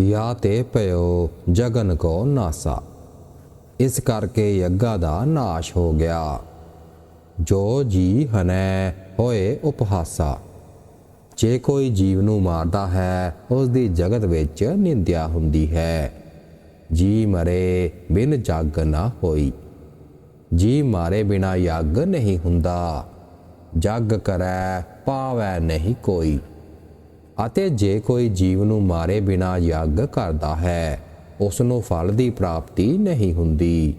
ਯਾ ਤੇ ਭਇਓ, ਜਗਨ ਕੋ ਨਾਸਾ। ਇਸ ਕਰਕੇ ਯੱਗਾ ਦਾ ਨਾਸ਼ ਹੋ ਗਿਆ। ਜੋ ਜੀ ਹਨੈ, ਹੋਏ ਉਪਹਾਸਾ। ਜੇ ਕੋਈ ਜੀਵ ਨੂੰ ਮਾਰਦਾ ਹੈ ਉਸ ਦੀ ਜਗਤ ਵਿੱਚ ਨਿੰਦਿਆ ਹੁੰਦੀ ਹੈ। ਜੀ ਮਰੇ ਬਿਨ ਜਗ ਨਾ ਹੋਈ। ਜੀ ਮਾਰੇ ਬਿਨਾ ਯੱਗ ਨਹੀਂ ਹੁੰਦਾ। ਜਗ ਕਰੈ, ਪਾਵੈ ਨਹੀਂ ਕੋਈ। ਅਤੇ ਜੇ ਕੋਈ ਜੀਵ ਨੂੰ ਮਾਰੇ ਬਿਨਾ ਯੱਗ ਕਰਦਾ ਹੈ ਉਸ ਨੂੰ ਫਲ ਦੀ ਪ੍ਰਾਪਤੀ ਨਹੀਂ ਹੁੰਦੀ।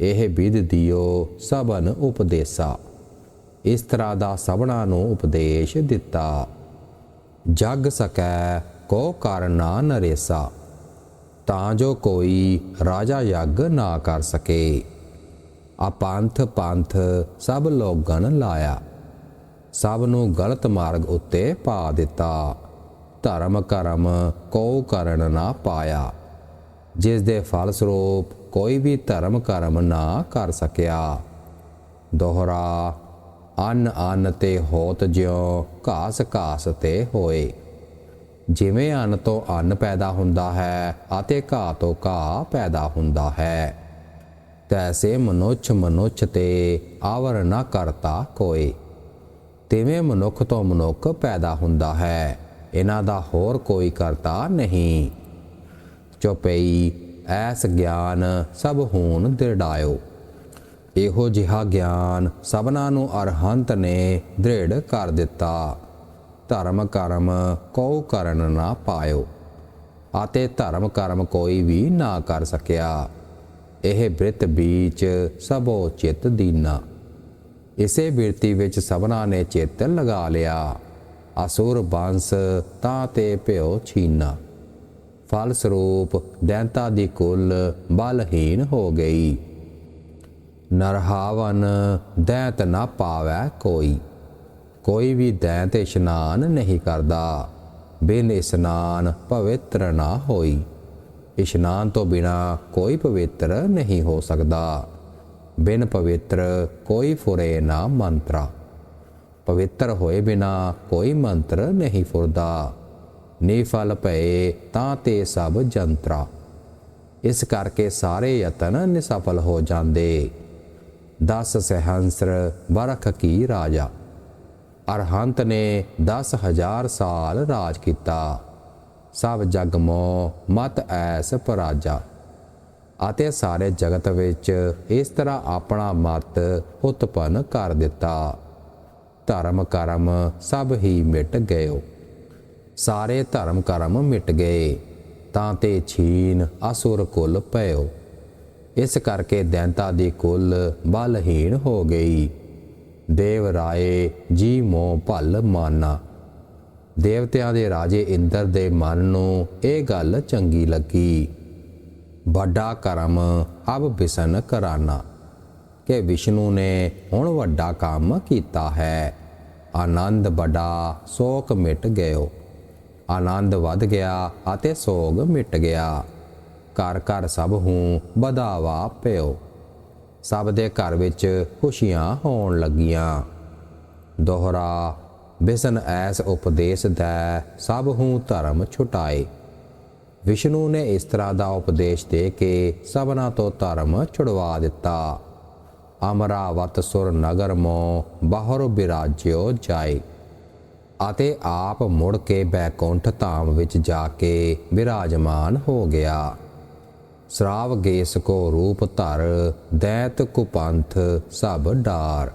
ਇਹ ਵਿਧ ਦਿਓ ਸਭਨ ਉਪਦੇਸਾ। ਇਸ ਤਰ੍ਹਾਂ ਦਾ ਸਭਨਾ ਨੂੰ ਉਪਦੇਸ਼ ਦਿੱਤਾ। ਜਗ ਸਕੈ, ਕੋ ਕਰਨਾ ਨਰੇਸਾ। ਤਾਂ ਜੋ ਕੋਈ ਰਾਜਾ ਯੱਗ ਨਾ ਕਰ ਸਕੇ। ਆਪੰਥ ਪੰਥ ਸਭ ਲੋਗਨ ਲਾਇਆ। ਸਭ ਨੂੰ ਗਲਤ ਮਾਰਗ ਉੱਤੇ ਪਾ ਦਿੱਤਾ। ਧਰਮ ਕਰਮ ਕੋ ਕਰਨ ਨਾ ਪਾਇਆ। ਜਿਸ ਦੇ ਫਲ ਸਰੂਪ ਕੋਈ ਵੀ ਧਰਮ ਕਰਮ ਨਾ ਕਰ ਸਕਿਆ। ਦੋਹਰਾ, ਅੰਨ ਅੰਨ ਤੇ ਹੋਤ ਜਿਉ, ਘਾਸ ਘਾਸ ਤੇ ਹੋਏ। ਜਿਵੇਂ ਅੰਨ ਤੋਂ ਅੰਨ ਪੈਦਾ ਹੁੰਦਾ ਹੈ ਅਤੇ ਘਾਹ ਤੋਂ ਘਾਹ ਪੈਦਾ ਹੁੰਦਾ ਹੈ। ਤੈਸੇ ਮਨੁੱਖ ਮਨੁੱਖ ਤੇ ਆਵਰ ਨਾ ਕਰਤਾ ਕੋਈ। ਤਿਵੇਂ ਮਨੁੱਖ ਤੋਂ ਮਨੁੱਖ ਪੈਦਾ ਹੁੰਦਾ ਹੈ? ਇਹਨਾਂ ਦਾ ਹੋਰ ਕੋਈ ਕਰਤਾ ਨਹੀਂ। ਚੁਪਈ, ਐਸ ਗਿਆਨ ਸਭ ਹੋਣ ਦਿਰੜਾਇਓ। ਇਹੋ ਜਿਹਾ ਗਿਆਨ ਸਭਨਾਂ ਨੂੰ ਅਰਹੰਤ ਨੇ ਦ੍ਰਿੜ ਕਰ ਦਿੱਤਾ। ਧਰਮ ਕਰਮ ਕੋ ਕਰਨ ਨਾ ਪਾਇਓ, ਅਤੇ ਧਰਮ ਕਰਮ ਕੋਈ ਵੀ ਨਾ ਕਰ ਸਕਿਆ। ਇਹ ਬ੍ਰਿਤ ਬੀਚ ਸਭੋ ਚਿਤ ਦੀਨਾ। ਇਸੇ ਬਿਰਤੀ ਵਿੱਚ ਸਭਨਾ ਨੇ ਚਿੱਤ ਲਗਾ ਲਿਆ। ਅਸੁਰ ਬੰਸ ਤਾਂ ਤੇ ਭਿਓ ਛੀਨਾ। ਫਲ ਸਰੂਪ ਦੈਂਤਾ ਦੀ ਕੁੱਲ ਬਲਹੀਨ ਹੋ ਗਈ। ਨਰਹਾਵਨ ਦੈਂਤ ਨਾ ਪਾਵੈ ਕੋਈ। ਕੋਈ ਵੀ ਦੈਂਤ ਇਸ਼ਨਾਨ ਨਹੀਂ ਕਰਦਾ। ਬਿਨ ਇਸ਼ਨਾਨ ਪਵਿੱਤਰ ਨਾ ਹੋਈ। ਇਸ਼ਨਾਨ ਤੋਂ ਬਿਨਾ ਕੋਈ ਪਵਿੱਤਰ ਨਹੀਂ ਹੋ ਸਕਦਾ। ਬਿਨ ਪਵਿੱਤਰ ਕੋਈ ਫੁਰੇ ਨਾ ਮੰਤਰਾ। ਪਵਿੱਤਰ ਹੋਏ ਬਿਨਾ ਕੋਈ ਮੰਤਰ ਨਹੀਂ ਫੁਰਦਾ। ਨਿਫਲ ਪਏ ਤਾਂ ਤੇ ਸਭ ਜੰਤਰਾ। ਇਸ ਕਰਕੇ ਸਾਰੇ ਯਤਨ ਨਿਸਫਲ ਹੋ ਜਾਂਦੇ। ਦਸ ਸਹੰਸਰ ਬਰਖ ਕੀ ਰਾਜਾ। ਅਰਹੰਤ ਨੇ 10000 ਸਾਲ ਰਾਜ ਕੀਤਾ। ਸਭ ਜਗ ਮੋ ਮਤ ਐਸ ਪਰਾਜਾ। ਅਤੇ ਸਾਰੇ ਜਗਤ ਵਿੱਚ ਇਸ ਤਰ੍ਹਾਂ ਆਪਣਾ ਮਤ ਉਤਪੰਨ ਕਰ ਦਿੱਤਾ। ਧਰਮ ਕਰਮ ਸਭ ਹੀ ਮਿਟ ਗਏ। ਸਾਰੇ ਧਰਮ ਕਰਮ ਮਿਟ ਗਏ। ਤਾਂ ਤੇ ਛੀਨ ਅਸੁਰ ਕੁਲ ਭਇਓ ਇਸ ਕਰਕੇ ਦੈਂਤਾ ਦੀ ਕੁਲ ਬਲਹੀਣ ਹੋ ਗਈ। ਦੇਵ ਰਾਏ, ਜੀ ਮੋ ਭਲ ਮਾਨਾ। ਦੇਵਤਿਆਂ ਦੇ ਰਾਜੇ ਇੰਦਰ ਦੇ ਮਨ ਨੂੰ ਇਹ ਗੱਲ ਚੰਗੀ ਲੱਗੀ। ਵੱਡਾ ਕਰਮ ਅਬ ਬਿਸਨ ਕਰਾਨਾ। ਕਿ ਵਿਸ਼ਨੂੰ ਨੇ ਹੁਣ ਵੱਡਾ ਕੰਮ ਕੀਤਾ ਹੈ। ਆਨੰਦ ਵੱਡਾ ਸੋਕ ਮਿਟ ਗਇਓ। ਆਨੰਦ ਵੱਧ ਗਿਆ ਅਤੇ ਸੋਗ ਮਿਟ ਗਿਆ। ਘਰ ਘਰ ਸਭ ਹੂੰ ਵਧਾਵਾ ਪਿਓ। ਸਭ ਦੇ ਘਰ ਵਿੱਚ ਖੁਸ਼ੀਆਂ ਹੋਣ ਲੱਗੀਆਂ। ਦੋਹਰਾ, ਬਿਸਨ ਐਸ ਉਪਦੇਸ਼ ਦਾ, ਸਭ ਹੂੰ ਧਰਮ ਛੁਟਾਏ। ਵਿਸ਼ਨੂੰ ਨੇ ਇਸ ਤਰ੍ਹਾਂ ਦਾ ਉਪਦੇਸ਼ ਦੇ ਕੇ ਸਭਨਾ ਤੋਂ ਧਰਮ ਛੁਡਵਾ ਦਿੱਤਾ। ਅਮਰਾਵਤ ਸੁਰ ਨਗਰ ਮੋ ਬਾਹਰ ਬਿਰਾਜਿਓ ਜਾਏ ਅਤੇ ਆਪ ਮੁੜ ਕੇ ਬੈਕੁੰਠ ਧਾਮ ਵਿੱਚ ਜਾ ਕੇ ਵਿਰਾਜਮਾਨ ਹੋ ਗਿਆ। ਸ਼ਰਾਵ ਗੇਸ ਕੋ ਰੂਪ ਧਰ ਦੈਤ ਕੁਪੰਥ ਸਭ ਡਾਰ।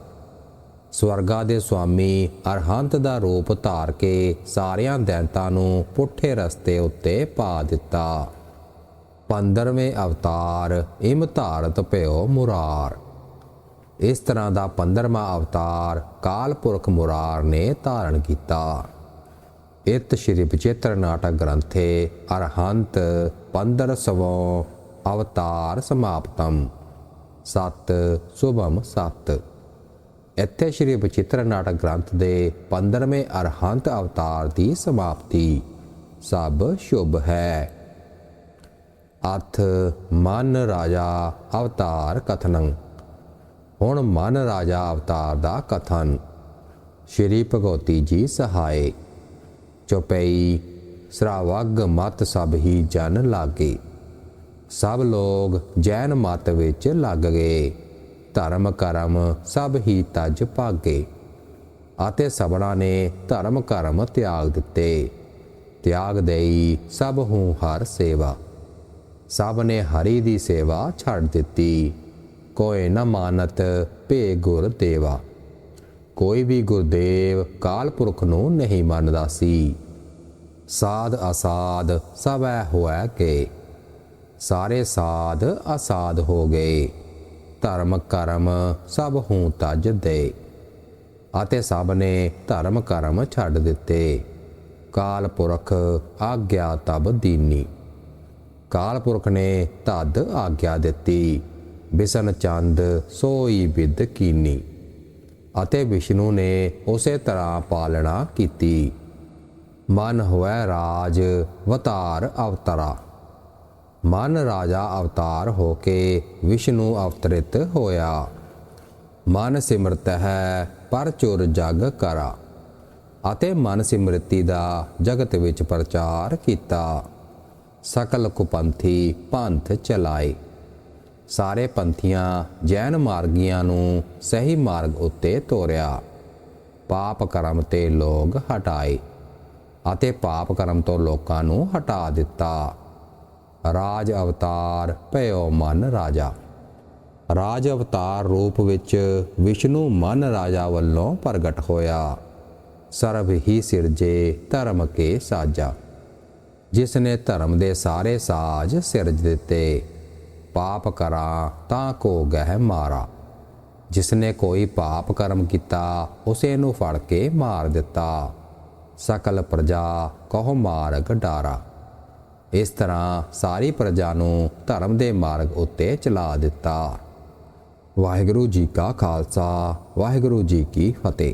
ਸਵਰਗਾ ਦੇ ਸੁਆਮੀ ਅਰਹੰਤ ਦਾ ਰੂਪ ਧਾਰ ਕੇ ਸਾਰਿਆਂ ਦੈਂਤਾਂ ਨੂੰ ਪੁੱਠੇ ਰਸਤੇ ਉੱਤੇ ਪਾ ਦਿੱਤਾ। 15ਵੇਂ ਅਵਤਾਰ, ਇਮ ਧਾਰਤ ਭਇਓ ਮੁਰਾਰ। ਇਸ ਤਰ੍ਹਾਂ ਦਾ 15ਵਾਂ ਅਵਤਾਰ ਕਾਲਪੁਰਖ ਮੁਰਾਰ ਨੇ ਧਾਰਨ ਕੀਤਾ। ਇਤ ਸ਼੍ਰੀ ਵਿਚਿਤ੍ਰ ਨਾਟਕ ਗ੍ਰੰਥੇ ਅਰਹੰਤ 1500 ਅਵਤਾਰ ਸਮਾਪਤਮ। ਸਤ, ਸੁਭਮ ਸਤ। ਇੱਥੇ ਸ਼੍ਰੀ ਵਿਚਿਤ੍ਰ ਨਾਟਕ ਗ੍ਰੰਥ ਦੇ 15ਵੇਂ ਅਰਹੰਤ ਅਵਤਾਰ ਦੀ ਸਮਾਪਤੀ। ਸਭ ਸ਼ੁਭ ਹੈ। ਅਥ ਮਨ ਰਾਜਾ ਅਵਤਾਰ ਕਥਨੰ। ਹੁਣ ਮਨ ਰਾਜਾ ਅਵਤਾਰ ਦਾ ਕਥਨ। ਸ਼੍ਰੀ ਭਗਵਤੀ ਜੀ ਸਹਾਏ। ਚੁਪਈ, ਸਰਾਵਗ ਮਤ ਸਭ ਹੀ ਜਨ ਲਾਗੇ। ਸਭ ਲੋਗ ਜੈਨ ਮਤ ਵਿੱਚ ਲੱਗ ਗਏ। ਧਰਮ ਕਰਮ ਸਭ ਹੀ ਤਜ ਭਾਗੇ। ਅਤੇ ਸਭਨਾ ਨੇ ਧਰਮ ਕਰਮ ਤਿਆਗ ਦਿੱਤੇ। ਤਿਆਗ ਦੇਈ ਸਭ ਹੂੰ ਹਰ ਸੇਵਾ। ਸਭ ਨੇ ਹਰੀ ਦੀ ਸੇਵਾ ਛੱਡ ਦਿੱਤੀ। ਕੋਈ ਨ ਮਾਨਤ ਭੇ ਗੁਰ ਦੇਵਾ। ਕੋਈ ਵੀ ਗੁਰਦੇਵ ਕਾਲ ਪੁਰਖ ਨੂੰ ਨਹੀਂ ਮੰਨਦਾ ਸੀ। ਸਾਧ ਅਸਾਧ ਸਭੈ ਹੋਇ ਕੇ। ਸਾਰੇ ਸਾਧ ਅਸਾਧ ਹੋ ਗਏ। ਧਰਮ ਕਰਮ ਸਭ ਹੂੰ ਤਜ ਦੇ। ਅਤੇ ਸਭ ਨੇ ਧਰਮ ਕਰਮ ਛੱਡ ਦਿੱਤੇ। ਕਾਲ ਪੁਰਖ ਆਗਿਆ ਤਬ ਦੀਨੀ। ਕਾਲ ਪੁਰਖ ਨੇ ਤਦ ਆਗਿਆ ਦਿੱਤੀ। ਬਿਸਨ ਚੰਦ ਸੋਈ ਵਿਦ ਕੀਨੀ। ਅਤੇ ਵਿਸ਼ਨੂੰ ਨੇ ਉਸੇ ਤਰ੍ਹਾਂ ਪਾਲਣਾ ਕੀਤੀ। ਮਨ ਹੋਇ ਰਾਜ, ਵਤਾਰ ਅਵਤਰਾ। ਮਨ ਰਾਜਾ ਅਵਤਾਰ ਹੋ ਕੇ ਵਿਸ਼ਨੂੰ ਅਵਤਰਿਤ ਹੋਇਆ। ਮਨ ਸਿਮਰਤ ਹੈ, ਪਰ ਚੁਰ ਜਗ ਕਰਾ। ਅਤੇ ਮਨ ਸਿਮਰਤੀ ਦਾ ਜਗਤ ਵਿੱਚ ਪ੍ਰਚਾਰ ਕੀਤਾ। ਸਕਲ ਕੁਪੰਥੀ ਪੰਥ ਚਲਾਏ। ਸਾਰੇ ਪੰਥੀਆਂ ਜੈਨ ਮਾਰਗੀਆਂ ਨੂੰ ਸਹੀ ਮਾਰਗ ਉੱਤੇ ਤੋਰਿਆ। ਪਾਪ ਕਰਮ ਤੇ ਲੋਗ ਹਟਾਏ। ਅਤੇ ਪਾਪ ਕਰਮ ਤੋਂ ਲੋਕਾਂ ਨੂੰ ਹਟਾ ਦਿੱਤਾ। ਰਾਜ ਅਵਤਾਰ, ਭਇਓ ਮਨ ਰਾਜਾ। ਰਾਜ ਅਵਤਾਰ ਰੂਪ ਵਿੱਚ ਵਿਸ਼ਨੂੰ ਮਨ ਰਾਜਾ ਵੱਲੋਂ ਪ੍ਰਗਟ ਹੋਇਆ। ਸਰਬ ਹੀ ਸਿਰਜੇ ਧਰਮ ਕੇ ਸਾਜਾ। ਜਿਸ ਨੇ ਧਰਮ ਦੇ ਸਾਰੇ ਸਾਜ ਸਿਰਜ ਦਿੱਤੇ, ਪਾਪ ਕਰਾ ਤਾਂ ਕੋ ਗਹਿ ਮਾਰਾ। ਜਿਸ ਨੇ ਕੋਈ ਪਾਪ ਕਰਮ ਕੀਤਾ, ਉਸੇ ਨੂੰ ਫੜ ਕੇ ਮਾਰ ਦਿੱਤਾ। ਸਕਲ ਪ੍ਰਜਾ ਕਹੋ ਮਾਰਗ ਡਾਰਾ। ਇਸ ਤਰ੍ਹਾਂ ਸਾਰੀ ਪ੍ਰਜਾ ਨੂੰ ਧਰਮ ਦੇ ਮਾਰਗ ਉੱਤੇ ਚਲਾ ਦਿੱਤਾ। ਵਾਹਿਗੁਰੂ ਜੀ ਕਾ ਖਾਲਸਾ, ਵਾਹਿਗੁਰੂ ਜੀ ਕੀ ਫਤਿਹ।